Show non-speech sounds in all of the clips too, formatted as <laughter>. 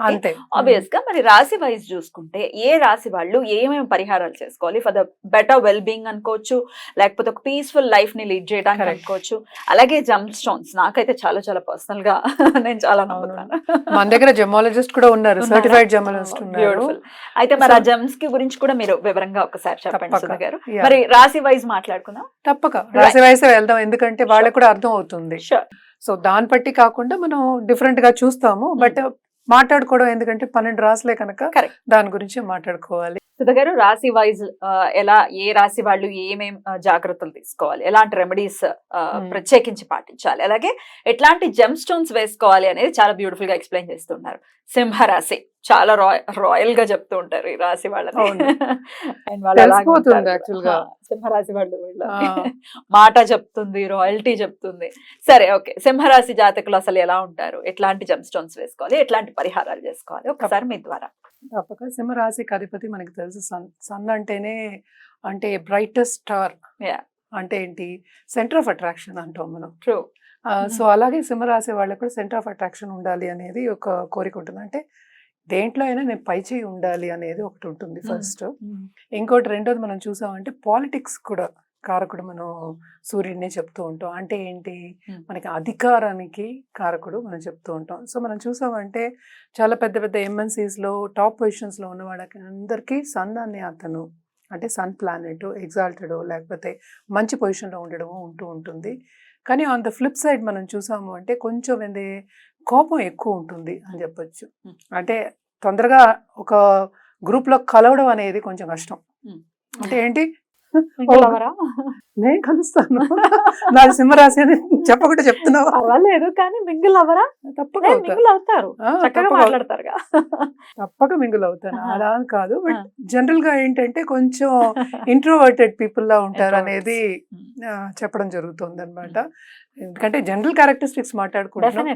అంతే. ఆబ్వియస్గా మరి రాశి వైజ్ చూసుకుంటే ఏ రాశి వాళ్ళు ఏమేమి పరిహారాలు చేసుకోవాలి? For the better well being అనుకోవచ్చు లేకపోతే ఒక పీస్ఫుల్ లైఫ్ని లీడ్ చేయడానికి. అనుకోవచ్చు. అలాగే జంప్ స్టోన్స్ నాకైతే చాలా చాలా పర్సనల్గా <laughs> నేను చాలా. నమ్ముతాను. మన దగ్గర జెమాలజిస్ట్ కూడా ఉన్నారు? సర్టిఫైడ్ జెమాలజిస్ట్ ఉన్నారు. Beautiful. అయితే మరి ఆ జమ్స్కి గురించి కూడా మీరు వివరంగా ఒకసారి చెప్పండి గారు. మరి రాశి వైజ్ మాట్లాడుకుందాం. తప్పక. రాశి వయసే వెళ్దాం ఎందుకంటే వాళ్ళకి కూడా అర్థం అవుతుంది. సో దాన్ని బట్టి కాకుండా మనం డిఫరెంట్గా చూస్తాము. బట్ మాట్లాడుకోవడం ఎందుకంటే పన్నెండు రాసులే కనుక. దాని గురించి మాట్లాడుకోవాలి. సుధా గారు రాశి వైజ్ ఎలా ఏ రాశి వాళ్ళు ఏమేం జాగ్రత్తలు తీసుకోవాలి? ఎలాంటి రెమెడీస్ Hmm. ప్రత్యేకించి పాటించాలి? అలాగే ఎట్లాంటి జెమ్ స్టోన్స్ వేసుకోవాలి అనేది చాలా బ్యూటిఫుల్గా ఎక్స్ప్లెయిన్ చేస్తున్నారు. సింహరాశి. చాలా రాయల్ రాయల్గా చెప్తూ ఉంటారు ఈ రాశి వాళ్ళని. వాళ్ళు. హా, సింహరాశి వాళ్ళు. <laughs> మాట చెప్తుంది రాయల్టీ చెప్తుంది. సరే ఓకే. సింహరాశి జాతకులు అసలు ఎలా ఉంటారు? ఎట్లాంటి జెమ్ స్టోన్స్ వేసుకోవాలి? ఎట్లాంటి పరిహారాలు చేసుకోవాలి? ఒకసారి మీ ద్వారా. తప్పక. సింహరాశికి అధిపతి మనకి తెలుసు. సన్ సన్ అంటేనే అంటే బ్రైటెస్ట్ స్టార్. అంటే ఏంటి? సెంటర్ ఆఫ్ అట్రాక్షన్ అంటాం మనం. ట్రూ. సో అలాగే సింహరాశి వాళ్ళకి కూడా సెంటర్ ఆఫ్ అట్రాక్షన్ ఉండాలి అనేది ఒక కోరిక ఉంటుంది. అంటే దేంట్లో అయినా నేను పై చేయి ఉండాలి అనేది ఒకటి ఉంటుంది ఫస్ట్. ఇంకోటి రెండోది మనం చూసామంటే పాలిటిక్స్ కూడా కారకుడు మనం సూర్యుడినే చెప్తూ ఉంటాం. అంటే ఏంటి. మనకి అధికారానికి కారకుడు మనం చెప్తూ ఉంటాం. సో మనం చూసామంటే చాలా పెద్ద పెద్ద MNCs లో టాప్ పొజిషన్స్లో ఉన్న వాళ్ళకి అందరికీ సన్ అనే అతను అంటే సన్ ప్లానెట్ ఎగ్జాల్టెడ్ లేకపోతే మంచి పొజిషన్లో ఉండడము ఉంటూ ఉంటుంది. కానీ ఆన్ ద ఫ్లిప్ సైడ్ మనం చూసాము అంటే కొంచెం ఏంది కోపం ఎక్కువ ఉంటుంది అని చెప్పొచ్చు Hmm. అంటే తొందరగా ఒక గ్రూప్లో కలవడం అనేది కొంచెం కష్టం Hmm. అంటే ఏంటి? <laughs> నేను కలుస్తాను. నాది సింహరాశి అని చెప్పకుండా చెప్తున్నావా? పర్వాలేదు కానీ మింగిల్ అవరా తప్పక మింగిల్ అవుతారు. చక్కగా. మాట్లాడతారుగా. తప్పక మింగుల్ అవుతాను. అలా కాదు బట్. జనరల్గా ఏంటంటే కొంచెం ఇంట్రోవర్టెడ్ పీపుల్ లా ఉంటారు. అనేది చెప్పడం జరుగుతుంది అనమాట ఎందుకంటే జనరల్ క్యారెక్టరిస్టిక్స్ మాట్లాడుకుంటున్నాం.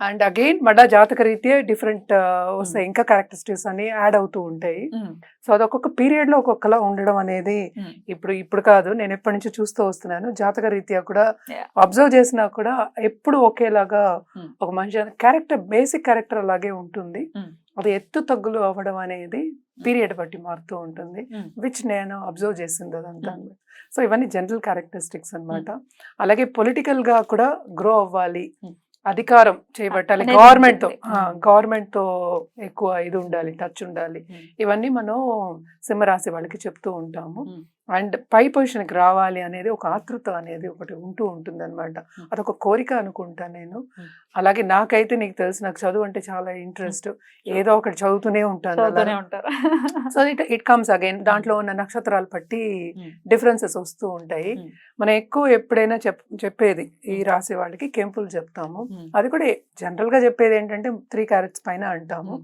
అండ్ అగైన్ మళ్ళా జాతక రీత్యా డిఫరెంట్ వస్తాయి. ఇంకా క్యారెక్టరిస్టిక్స్ అని యాడ్ అవుతూ ఉంటాయి. సో అది ఒక్కొక్క పీరియడ్లో ఒక్కొక్కలా ఉండడం అనేది ఇప్పుడు ఇప్పుడు కాదు. నేను ఎప్పటి నుంచి చూస్తూ వస్తున్నాను జాతక రీత్యా కూడా. అబ్జర్వ్ చేసినా కూడా ఎప్పుడు ఒకేలాగా Mm. ఒక మనిషి క్యారెక్టర్ బేసిక్ క్యారెక్టర్ అలాగే ఉంటుంది Mm. అది ఎత్తు తగ్గులు అవ్వడం అనేది పీరియడ్ బట్టి మారుతూ ఉంటుంది విచ్ నేను అబ్జర్వ్ చేసింది అదంతా. సో ఇవన్నీ జనరల్ క్యారెక్టరిస్టిక్స్ అన్నమాట అలాగే పొలిటికల్గా కూడా గ్రో అవ్వాలి. అధికారం చేయబట్టాలి అనేది గవర్నమెంట్తో. గవర్నమెంట్తో ఎక్కువ ఇది ఉండాలి టచ్ ఉండాలి ఇవన్నీ మనం సింహరాశి వాళ్ళకి చెప్తూ ఉంటాము. అండ్ పై పొజిషన్కి రావాలి అనేది ఒక ఆతృత అనేది ఒకటి ఉంటూ ఉంటుంది అనమాట Mm. అదొక కోరిక అనుకుంటా నేను. అలాగే నాకైతే నీకు తెలుసు నాకు చదువు అంటే చాలా ఇంట్రెస్ట్ ఏదో ఒకటి చదువుతూనే ఉంటాను so it it comes again దాంట్లో ఉన్న నక్షత్రాలు బట్టి. డిఫరెన్సెస్ వస్తూ ఉంటాయి. మనం ఎక్కువ ఎప్పుడైనా చెప్ చెప్పేది ఈ రాశి వాళ్ళకి కెంపులు చెప్తాము. అది కూడా జనరల్గా చెప్పేది ఏంటంటే త్రీ క్యారెట్స్ పైన అంటాము.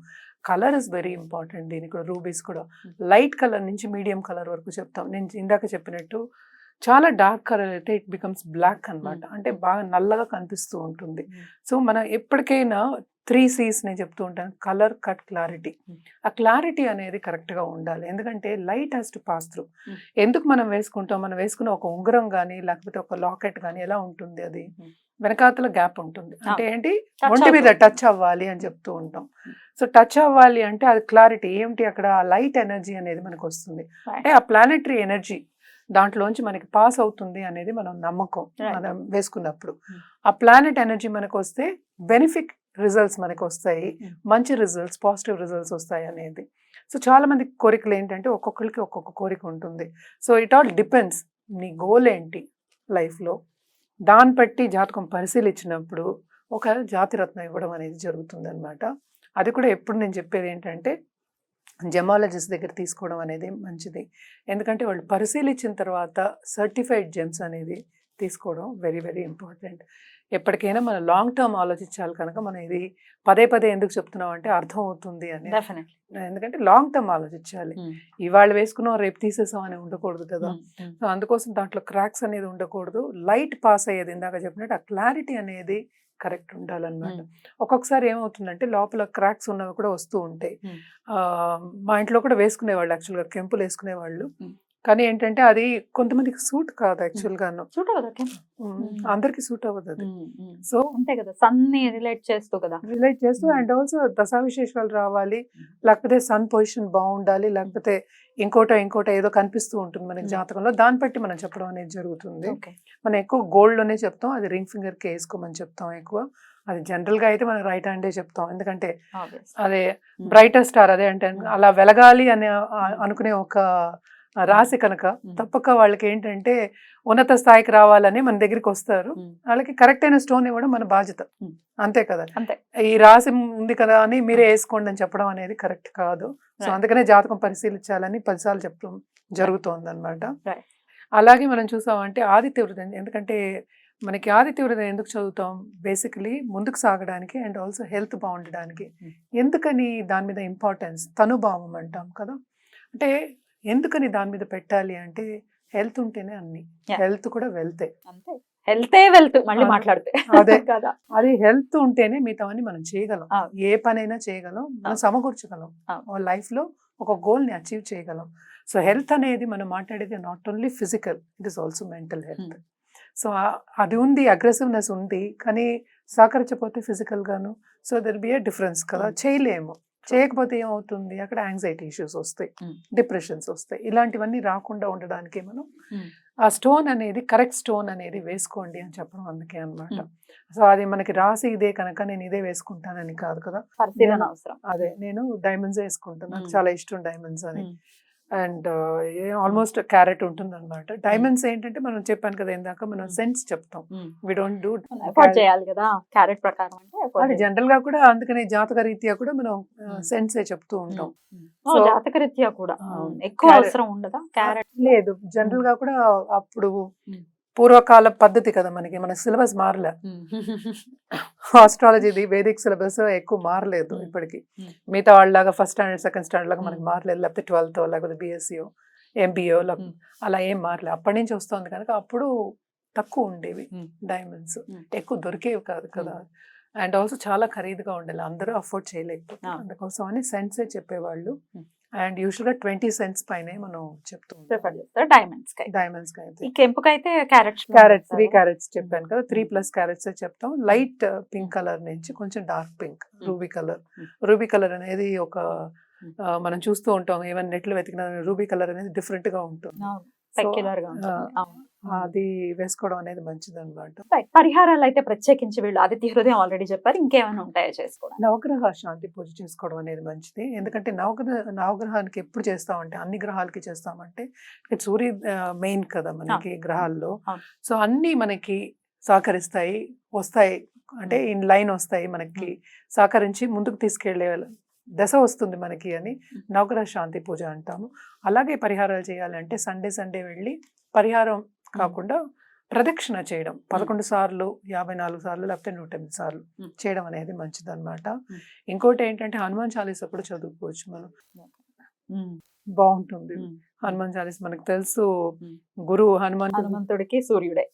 కలర్ ఇస్ వెరీ ఇంపార్టెంట్ దీనికి కూడా రూబీస్ కూడా. లైట్ కలర్ నుంచి మీడియం కలర్ వరకు చెప్తాం. నేను ఇందాక చెప్పినట్టు చాలా డార్క్ కలర్ అయితే ఇట్ బికమ్స్ బ్లాక్ అన్నమాట. Mm. అంటే బాగా నల్లగా కనిపిస్తూ ఉంటుంది. Mm. సో మనం ఎప్పటికైనా త్రీ సీస్ నేను చెప్తూ ఉంటాను. Colour cut clarity. ఆ క్లారిటీ అనేది correct గా ఉండాలి. ఎందుకంటే light has to pass through. ఎందుకు మనం వేసుకుంటాం? మనం వేసుకున్న ఒక ఉంగరం కానీ లేకపోతే ఒక లాకెట్ కానీ ఎలా ఉంటుంది అది. వెనకాతల గ్యాప్ ఉంటుంది. అంటే ఏంటి? ఒంటి మీద. టచ్ అవ్వాలి అని చెప్తూ ఉంటాం. సో టచ్ అవ్వాలి అంటే అది క్లారిటీ ఏమిటి అక్కడ లైట్ ఎనర్జీ అనేది మనకు వస్తుంది. అంటే ఆ ప్లానెటరీ ఎనర్జీ దాంట్లోంచి మనకి పాస్ అవుతుంది అనేది మనం నమ్మకం. మనం వేసుకున్నప్పుడు. Hmm. ఆ ప్లానెట్ ఎనర్జీ మనకు వస్తే బెనిఫిట్ రిజల్ట్స్ మనకి వస్తాయి Mm. మంచి రిజల్ట్స్ పాజిటివ్ రిజల్ట్స్ వస్తాయి అనేది. సో చాలా మంది కోరికలు ఏంటంటే ఒక్కొక్కరికి ఒక్కొక్క కోరిక ఉంటుంది. సో ఇట్ ఆల్ డిపెండ్స్ నీ గోల్ ఏంటి లైఫ్లో? దాన్ని బట్టి జాతకం పరిశీలించినప్పుడు ఒక జాతిరత్నం ఇవ్వడం అనేది జరుగుతుంది అనమాట అది కూడా ఎప్పుడు నేను చెప్పేది ఏంటంటే జెమాలజిస్ట్ దగ్గర తీసుకోవడం అనేది మంచిది. ఎందుకంటే వాళ్ళు పరిశీలించిన తర్వాత సర్టిఫైడ్ జెమ్స్ అనేది తీసుకోవడం వెరీ వెరీ ఇంపార్టెంట్. ఎప్పటికైనా మనం లాంగ్ టర్మ్ ఆలోచించాలి కనుక మనం ఇది పదే పదే ఎందుకు చెప్తున్నాం అంటే అర్థం అవుతుంది అని. ఎందుకంటే లాంగ్ టర్మ్ ఆలోచించాలి. ఇవాళ వేసుకున్నాం రేపు తీసేసాం అని ఉండకూడదు కదా. సో అందుకోసం దాంట్లో క్రాక్స్ అనేది ఉండకూడదు. లైట్ పాస్ అయ్యేది ఇందాక చెప్పినట్టు ఆ క్లారిటీ అనేది కరెక్ట్ ఉండాలన్నమాట. ఒక్కొక్కసారి ఏమవుతుందంటే లోపల క్రాక్స్ ఉన్నవి కూడా వస్తూ ఉంటాయి. మా ఇంట్లో కూడా వేసుకునేవాళ్ళు యాక్చువల్గా కెంపులు వేసుకునేవాళ్ళు. కానీ ఏంటంటే అది కొంతమందికి సూట్ కాదు యాక్చువల్ గాను ఉమ్, Hmm. అందరికి సూట్ అవ్వదు అది. సో అంతే కదా సన్ని రిలేట్ చేస్తూ కదా. రిలేట్ చేస్తూ. అండ్ ఆల్సో దశా విశేషాలు రావాలి లేకపోతే సన్ పొజిషన్ బాగుండాలి లేకపోతే ఇంకోటో ఇంకోటో ఏదో కనిపిస్తూ ఉంటుంది మనకి. జాతకంలో. దాన్ని బట్టి మనం చెప్పడం అనేది జరుగుతుంది. మనం ఎక్కువ గోల్డ్లోనే చెప్తాం అది రింగ్ ఫింగర్కి వేసుకోమని చెప్తాం ఎక్కువ. అది జనరల్గా అయితే మనం రైట్ హ్యాండే చెప్తాం. ఎందుకంటే అదే బ్రైటర్ స్టార్ అదే అంటే. అలా వెలగాలి అని అనుకునే ఒక రాశి కనుక. తప్పక వాళ్ళకి ఏంటంటే ఉన్నత స్థాయికి రావాలని మన దగ్గరికి వస్తారు. వాళ్ళకి కరెక్ట్ అయిన స్టోన్ ఇవ్వడం మన బాధ్యత. అంతే కదా. అంతే. ఈ రాశి ఉంది కదా అని మీరే వేసుకోండి అని చెప్పడం అనేది కరెక్ట్ కాదు. సో. అందుకనే జాతకం పరిశీలించాలని పదిసార్లు చెప్పడం జరుగుతోంది అనమాట. అలాగే మనం చూసామంటే ఆదిత్య వృధం ఎందుకంటే మనకి ఆదిత్య వృధం ఎందుకు చదువుతాం? బేసికలీ ముందుకు సాగడానికి అండ్ ఆల్సో హెల్త్ బాగుండడానికి. ఎందుకని దాని మీద ఇంపార్టెన్స్ తనుభావం అంటాం కదా. అంటే ఎందుకని దాని మీద పెట్టాలి అంటే హెల్త్ ఉంటేనే అన్ని. హెల్త్ కూడా వెళ్తే అంతే హెల్తే వెల్త్ మళ్ళీ. మాట్లాడితే అదే. కదా అది హెల్త్ ఉంటేనే మిగతావన్నీ మనం చేయగలం. ఏ పనైనా చేయగలం మనం. సమకూర్చగలం. లైఫ్లో ఒక గోల్ని అచీవ్ చేయగలం సో హెల్త్ అనేది మనం మాట్లాడేది not only physical it is also mental health. So అది ఉంది అగ్రెసివ్నెస్ ఉంది కానీ సహకరించకపోతే ఫిజికల్ గాను so there be a difference కదా. చేయలేము చేయకపోతే ఏమవుతుంది అక్కడ యాంగ్జైటీ ఇష్యూస్ వస్తాయి. డిప్రెషన్స్ వస్తాయి ఇలాంటివన్నీ రాకుండా ఉండడానికి మనం. ఆ స్టోన్ అనేది కరెక్ట్ స్టోన్ అనేది వేసుకోండి అని చెప్పడం అందుకే అన్నమాట Hmm. సో అది మనకి రాసి ఇదే కనుక నేను ఇదే వేసుకుంటానని కాదు కదా అదే నేను డైమండ్స్ వేసుకుంటాను నాకు. చాలా ఇష్టం డైమండ్స్ అని. అండ్ ఆల్మోస్ట్ క్యారెట్ ఉంటుంది అనమాట డైమండ్స్ ఏంటంటే మనం చెప్పాను కదా ఇందాక మనం Hmm. సెన్స్ చెప్తాం. Hmm. We don't do effort చేయాలి కదా క్యారెట్ ప్రకారం అంటే. జనరల్గా కూడా అందుకనే జాతక రీత్యా కూడా మనం Hmm. సెన్సే చెప్తూ ఉంటాం. ఉమ్. ఓ, So- జాతకరీత్యా కూడా. ఎక్కువ అవసరం ఉండదా క్యారెట్? లేదు. జనరల్గా కూడా అప్పుడు Hmm. పూర్వకాల పద్ధతి కదా మనకి మన సిలబస్ మారలే ఆస్ట్రాలజీది వేదిక్ సిలబస్ ఎక్కువ మారలేదు Hmm. ఇప్పటికి Hmm. మిగతా వాళ్ళలాగా ఫస్ట్ స్టాండర్డ్ సెకండ్ స్టాండర్డ్ లాగా మనకి Hmm. మారలేదు లేకపోతే ట్వెల్త్ లేకపోతే బిఎస్సిఓ ఎంబీఓ. అలా ఏం మారలేదు అప్పటి నుంచి వస్తుంది కనుక అప్పుడు తక్కువ ఉండేవి. డైమండ్స్. ఎక్కువ దొరికేవి కాదు కదా అండ్ ఆల్సో చాలా ఖరీదుగా ఉండాలి అందరూ అఫోర్డ్ చేయలేకపోతే. అందుకోసం అని సెన్సే చెప్పేవాళ్ళు. అండ్ యూజువల్గా ట్వంటీ సెంట్స్ పైనే మనం చెప్తూ ప్రిఫర్ చేస్తారు. డైమండ్స్ డైమండ్స్కి అయితే. క్యారెట్స్ క్యారెట్స్ త్రీ క్యారెట్స్ చెప్పాను కదా. త్రీ. ప్లస్ క్యారెట్స్ చెప్తాం. లైట్ పింక్ కలర్ నుంచి కొంచెం dark pink. Ruby colour. Ruby colour అనేది ఒక Hmm. ఆ, మనం చూస్తూ ఉంటాం. ఏమైనా నెట్లు వెతికిన రూబీ కలర్ అనేది డిఫరెంట్గా ఉంటుంది. అది వేసుకోవడం అనేది మంచిది అనమాట. పరిహారాలు అయితే ప్రత్యేకించి వీళ్ళు ఆదిత్య హృదయం ఆల్రెడీ చెప్పారు. ఇంకేమైనా ఉంటాయో చేసుకోవడానికి? నవగ్రహ శాంతి పూజ చేసుకోవడం అనేది మంచిది. ఎందుకంటే నవగ్రహ నవగ్రహానికి ఎప్పుడు చేస్తామంటే అన్ని గ్రహాలకి చేస్తామంటే సూర్య మెయిన్ కదా మనకి గ్రహాల్లో. సో అన్ని మనకి సహకరిస్తాయి వస్తాయి. అంటే ఇన్ లైన్ వస్తాయి మనకి. సహకరించి ముందుకు తీసుకెళ్ళే దశ వస్తుంది మనకి అని నవగ్రహ శాంతి పూజ అంటాము. అలాగే పరిహారాలు చేయాలంటే సండే సండే వెళ్ళి పరిహారం కాకుండా ప్రదక్షిణ చేయడం పదకొండు సార్లు యాభై నాలుగు సార్లు లేకపోతే నూట ఎనిమిది సార్లు. చేయడం అనేది మంచిది అనమాట. ఇంకోటి ఏంటంటే హనుమాన్ చాలీసా కూడా చదువుకోవచ్చు మనం. బాగుంటుంది. హనుమాన్ చాలీసా మనకు తెలుసు. గురువు హనుమాన్ హనుమంతుడికి సూర్యుడే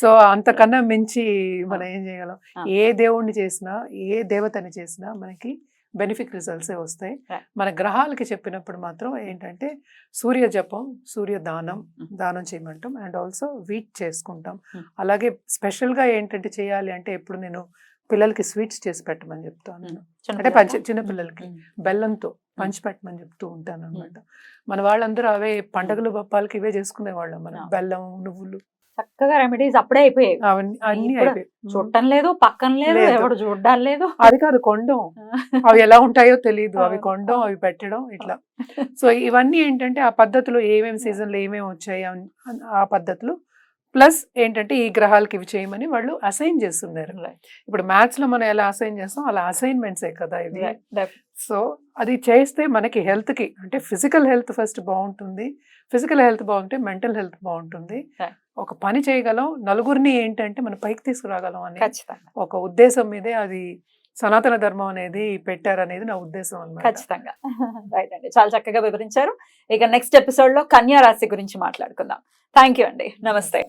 సో అంతకన్నా మించి మనం ఏం చేయగలం. ఏ దేవుణ్ణి చేసినా ఏ దేవతని చేసినా మనకి బెనిఫిట్ రిజల్ట్సే వస్తాయి. మన గ్రహాలకి చెప్పినప్పుడు మాత్రం ఏంటంటే సూర్య జపం సూర్య దానం Mm. దానం చేయమంటాం. అండ్ ఆల్సో వీట్ చేసుకుంటాం. Mm. అలాగే స్పెషల్గా ఏంటంటే చేయాలి అంటే ఎప్పుడు నేను పిల్లలకి స్వీట్స్ చేసి పెట్టమని చెప్తాను. నేను. అంటే పంచ చిన్న పిల్లలకి. బెల్లంతో పంచి పెట్టమని చెప్తూ ఉంటాను అనమాట మన వాళ్ళందరూ అవే పండగలు బప్పాలకి ఇవే చేసుకునే వాళ్ళం మనం. బెల్లం నువ్వులు. చక్కగా రెమెడీస్ అప్పుడే అయిపోయాయి అవన్నీ అన్ని. చూడటం లేదు పక్కన లేదు. ఎవడు చూడ్డాలు లేదు. అది కాదు కొండం. <laughs> అవి ఎలా ఉంటాయో తెలియదు అవి. కొండం అవి పెట్టడం ఇట్లా. <laughs> సో ఇవన్నీ ఏంటంటే ఆ పద్ధతిలో ఏమేమి సీజన్లో ఏమేమి వచ్చాయి ఆ పద్ధతులు? ప్లస్ ఏంటంటే ఈ గ్రహాలకి ఇవి చేయమని వాళ్ళు అసైన్ చేస్తున్నారు. ఇప్పుడు మ్యాథ్స్లో మనం ఎలా అసైన్ చేస్తాం అలా అసైన్మెంట్సే కదా def- సో అది చేస్తే మనకి health కి అంటే ఫిజికల్ హెల్త్ ఫస్ట్ బాగుంటుంది. ఫిజికల్ హెల్త్ బాగుంటే మెంటల్ హెల్త్ బాగుంటుంది. ఒక పని చేయగలం నలుగురిని ఏంటంటే మనం పైకి తీసుకురాగలం అని ఖచ్చితంగా. ఒక ఉద్దేశం మీదే అది సనాతన ధర్మం అనేది పెట్టారనేది నా ఉద్దేశం అన్నమాట. ఖచ్చితంగా. <laughs> రైట్ అండి. చాలా చక్కగా వివరించారు. ఇక నెక్స్ట్ ఎపిసోడ్లో కన్యా రాశి గురించి మాట్లాడుకుందాం. థ్యాంక్ యూ అండి. నమస్తే.